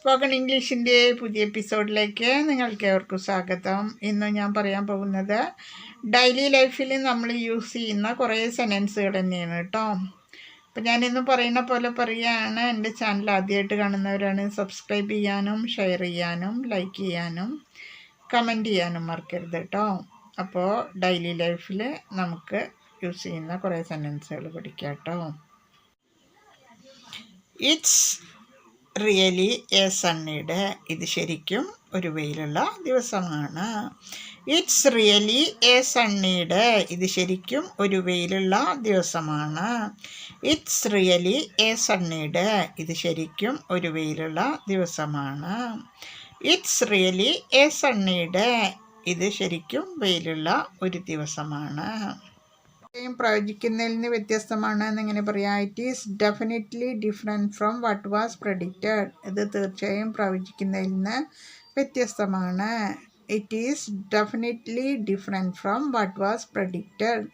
Spoken ഇംഗ്ലീഷിന്റെ പുതിയ എപ്പിസോഡിലേക്ക് നിങ്ങൾക്ക് ഏവർക്കും സ്വാഗതം. ഇന്ന് ഞാൻ പറയാൻ പോകുന്നത് ഡെയിലി ലൈഫിൽ നമ്മൾ യൂസ് ചെയ്യുന്ന കുറേ സെന്റൻസുകൾ തന്നെയാണ് കേട്ടോ. അപ്പം ഞാനിന്ന് പറയുന്ന പോലെ പറയുകയാണ്. എന്റെ ചാനൽ ആദ്യമായിട്ട് കാണുന്നവരാണ് സബ്സ്ക്രൈബ് ചെയ്യാനും ഷെയർ ചെയ്യാനും ലൈക്ക് ചെയ്യാനും കമന്റ് ചെയ്യാനും മറക്കരുത് കേട്ടോ. അപ്പോൾ ഡെയിലി ലൈഫിൽ നമുക്ക് യൂസ് ചെയ്യുന്ന കുറേ സെന്റൻസുകൾ പഠിക്കാം കേട്ടോ. ഇറ്റ്സ് റിയലി എ സണ്ണിയുടെ ഇത് ശരിക്കും ഒരു വെയിലുള്ള ദിവസമാണ്. ഇറ്റ്സ് റിയലി എ സണ്ണിയുടെ ഇത് ശരിക്കും ഒരു വെയിലുള്ള ദിവസമാണ്. ഇറ്റ്സ് റിയലി എ സണ്ണിയുടെ ഇത് ശരിക്കും ഒരു വെയിലുള്ള ദിവസമാണ്. ഇറ്റ്സ് റിയലി എ സണ്ണിയുടെ ഇത് ശരിക്കും വെയിലുള്ള ഒരു ദിവസമാണ്. പ്രവചിക്കുന്നതിൽ നിന്ന് വ്യത്യസ്തമാണ് എന്നിങ്ങനെ പറയാം. It is definitely different from what was predicted ഇത് തീർച്ചയായും പ്രവചിക്കുന്നതിൽ നിന്ന് വ്യത്യസ്തമാണ്. It is definitely different from what was predicted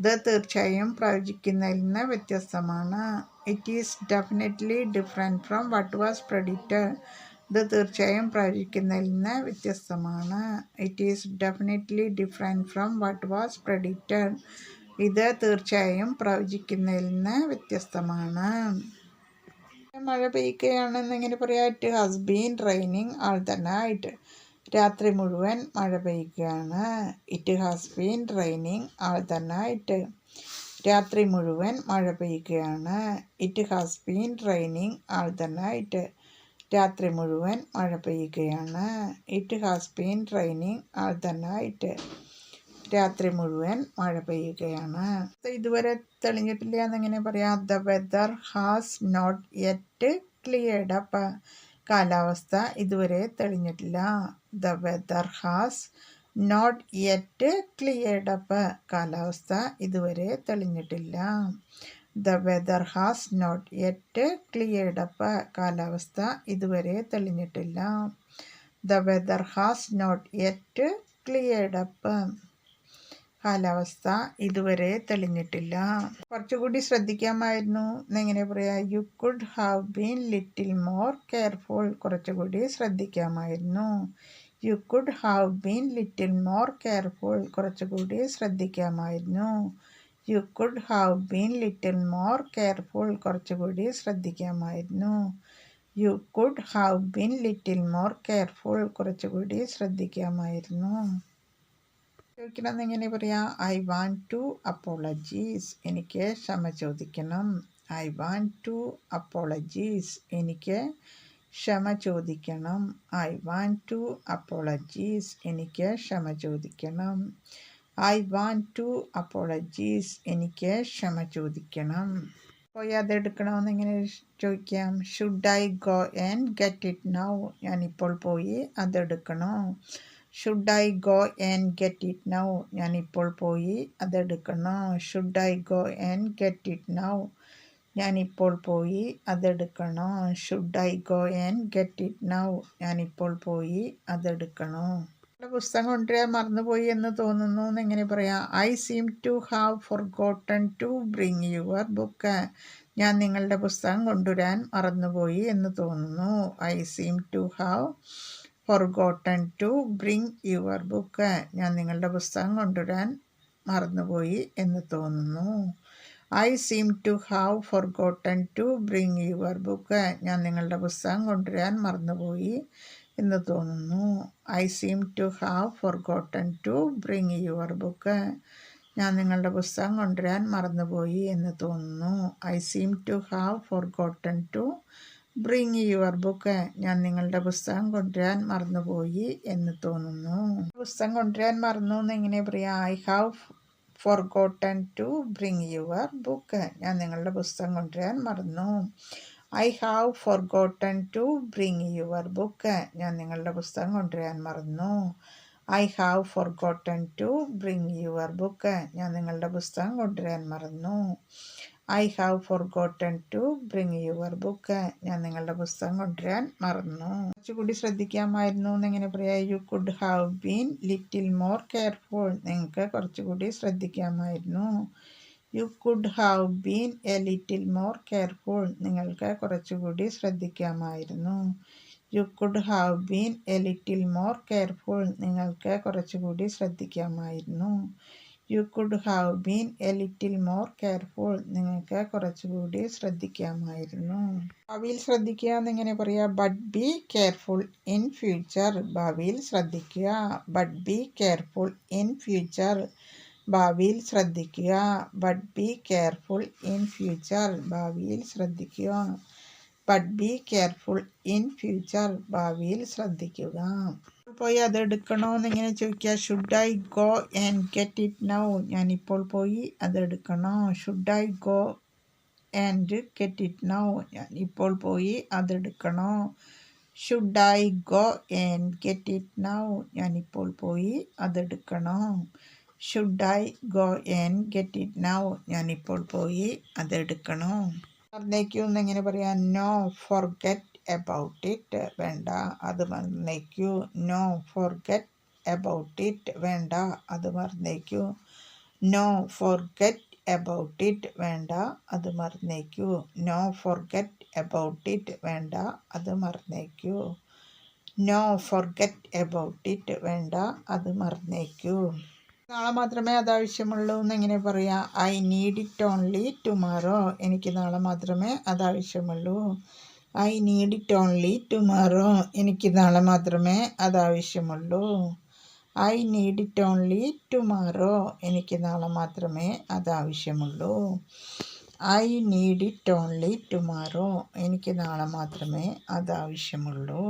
ഇത് തീർച്ചയായും പ്രവചിക്കുന്നതിൽ നിന്ന് വ്യത്യസ്തമാണ്. It is definitely different from what was predicted ഇത് തീർച്ചയായും പ്രവചിക്കുന്നതിൽ നിന്ന് വ്യത്യസ്തമാണ്. It is definitely different from what was predicted ഇത് തീർച്ചയായും പ്രവചിക്കുന്നതിൽ നിന്ന് വ്യത്യസ്തമാണ്. മഴ പെയ്യുകയാണെന്ന് ഇങ്ങനെ പറയാം it has been raining all തന്നെ നൈറ്റ് രാത്രി മുഴുവൻ മഴ പെയ്യുകയാണ്. It has been raining all തന്നെ നൈറ്റ് രാത്രി മുഴുവൻ മഴ പെയ്യുകയാണ്. It has been raining all തന്നെ നൈറ്റ് രാത്രി മുഴുവൻ മഴ പെയ്യുകയാണ്. It has been raining all തന്നെ നൈറ്റ് രാത്രി മുഴുവൻ മഴ പെയ്യുകയാണ്. ഇതുവരെ തെളിഞ്ഞിട്ടില്ല എന്നെങ്ങനെ പറയാം. The weather has not yet cleared up കാലാവസ്ഥ ഇതുവരെ തെളിഞ്ഞിട്ടില്ല. The weather has not yet cleared up കാലാവസ്ഥ ഇതുവരെ തെളിഞ്ഞിട്ടില്ല. The weather has not yet cleared up കാലാവസ്ഥ ഇതുവരെ തെളിഞ്ഞിട്ടില്ല. The weather has not yet cleared up കാലാവസ്ഥ ഇതുവരെ തെളിഞ്ഞിട്ടില്ല. കുറച്ചുകൂടി ശ്രദ്ധിക്കാമായിരുന്നു. എന്നെങ്ങനെ പറയാ you could have been little more careful കുറച്ചുകൂടി ശ്രദ്ധിക്കാമായിരുന്നു. You could have been little more careful കുറച്ചുകൂടി ശ്രദ്ധിക്കാമായിരുന്നു. You could have been little more careful കുറച്ചുകൂടി ശ്രദ്ധിക്കാമായിരുന്നു. You could have been little more careful കുറച്ചുകൂടി ശ്രദ്ധിക്കാമായിരുന്നു. ചോദിക്കണം എങ്ങനെ പറയാം ഐ വാണ്ട് ടു അപ്പോളജീസ്. എനിക്ക് ക്ഷമ ചോദിക്കണം. I want to apologies. എനിക്ക് ക്ഷമ ചോദിക്കണം. I want to apologies. എനിക്ക് ക്ഷമ ചോദിക്കണം. I want to apologies. എനിക്ക് ക്ഷമ ചോദിക്കണം. പോയി അതെടുക്കണമെന്ന് എങ്ങനെ ചോദിക്കാം? Should I go and get it now? ഞാനിപ്പോൾ പോയി അതെടുക്കണോ should I go and get it now ഞാൻ ഇപ്പോൾ പോയി അതെടുക്കണം. Should I go and get it now ഞാൻ ഇപ്പോൾ പോയി അതെടുക്കണോ. Should I go and get it now ഞാൻ ഇപ്പോൾ പോയി അതെടുക്കണോ. പുസ്തകം കൊണ്ടുവരാൻ മറന്നുപോയി എന്ന് തോന്നുന്നു എന്ന് എങ്ങനെ പറയാം I seem to have forgotten to bring your book ഞാൻ നിങ്ങളുടെ പുസ്തകം കൊണ്ടുവരാൻ മറന്നുപോയി എന്ന് തോന്നുന്നു. I seem to have forgotten to bring your book ഞാൻ നിങ്ങളുടെ പുസ്തകം കൊണ്ടുവരാൻ മറന്നുപോയി എന്ന് തോന്നുന്നു. I seem to have forgotten to bring your book ഞാൻ നിങ്ങളുടെ പുസ്തകം കൊണ്ടുവരാൻ മറന്നുപോയി എന്ന് തോന്നുന്നു. I seem to have forgotten to bring your book ഞാൻ നിങ്ങളുടെ പുസ്തകം കൊണ്ടുവരാൻ മറന്നുപോയി എന്ന് തോന്നുന്നു. I seem to have forgotten to bring your book ഞാൻ നിങ്ങളുടെ പുസ്തകം കൊണ്ടുവരാൻ മറന്നുപോയി എന്ന് തോന്നുന്നു. പുസ്തകം കൊണ്ടുവരാൻ മറന്നു എന്ന് എങ്ങനെ പറയാം I have forgotten to bring your book ഞാൻ നിങ്ങളുടെ പുസ്തകം കൊണ്ടുവരാൻ മറന്നു. I have forgotten to bring your book ഞാൻ നിങ്ങളുടെ പുസ്തകം കൊണ്ടുവരാൻ മറന്നു. I have forgotten to bring your book ഞാൻ നിങ്ങളുടെ പുസ്തകം കൊണ്ടുവരാൻ മറന്നു. I have forgotten to bring your book ഞാൻ നിങ്ങളുടെ പുസ്തകം കൊണ്ടുവരാൻ മറന്നു. കുറച്ചുകൂടി ശ്രദ്ധിക്കാമായിരുന്നു എന്നെങ്ങനെ പറയാം. You could have been little more careful നിങ്ങൾക്ക് കുറച്ചുകൂടി ശ്രദ്ധിക്കാമായിരുന്നു. You could have been a little more careful നിങ്ങൾക്ക് കുറച്ചുകൂടി ശ്രദ്ധിക്കാമായിരുന്നു. You could have been a little more careful നിങ്ങൾക്ക് കുറച്ചുകൂടി ശ്രദ്ധിക്കാമായിരുന്നു. You could have been a little more careful നിങ്ങൾക്ക് കുറച്ചുകൂടി ശ്രദ്ധിക്കാമായിരുന്നു. ഭാവിയിൽ ശ്രദ്ധിക്കുക എന്നിങ്ങനെ പറയുക but be careful in future ഭാവിയിൽ ശ്രദ്ധിക്കുക but be careful in future ഭാവിയിൽ ശ്രദ്ധിക്കുക but be careful in future ഭാവിയിൽ ശ്രദ്ധിക്കുക but be careful in future ഭാവിയിൽ ശ്രദ്ധിക്കുക. പോയി അത് എടുക്കണോ ഇങ്ങനെ ചോദിക്കുക should I go and get it now ഞാനിപ്പോൾ പോയി അത് എടുക്കണോ should I go and get it now ഞാൻ ഇപ്പോൾ പോയി അതെടുക്കണോ. Should I go and get it now ഞാനിപ്പോൾ പോയി അത് എടുക്കണോ should I go and get it now ഞാനിപ്പോൾ പോയി അത് എടുക്കണോ അതിലേക്ക് ഒന്ന് എങ്ങനെ പറയാം നോ ഫോർഗെറ്റ് എബൌട്ട് ഇറ്റ് വേണ്ട. അത് മറന്നേക്കൂ. നോ ഫോർഗെറ്റ് എബൌട്ട് ഇറ്റ് വേണ്ട. അത് മറന്നേക്കൂ. നോ ഫോർഗെറ്റ് എബൌട്ട് ഇറ്റ് വേണ്ട. അത് മറന്നേക്കൂ. നോ ഫോർഗെറ്റ് എബൌട്ട് ഇറ്റ് വേണ്ട. അത് മറന്നേക്കൂ. നോ ഫോർഗെറ്റ് എബൌട്ട് ഇറ്റ് വേണ്ട. അത് മറന്നേക്കൂ. നാളെ മാത്രമേ അത് ആവശ്യമുള്ളൂ എന്നെങ്ങനെ പറയാം. I need it only tomorrow എനിക്ക് നാളെ മാത്രമേ അത് ആവശ്യമുള്ളൂ. I need it only tomorrow എനിക്ക് നാളെ മാത്രമേ അത് ആവശ്യമുള്ളൂ I need it only tomorrow എനിക്ക് നാളെ മാത്രമേ അത് ആവശ്യമുള്ളൂ I need it only tomorrow എനിക്ക് നാളെ മാത്രമേ അത് ആവശ്യമുള്ളൂ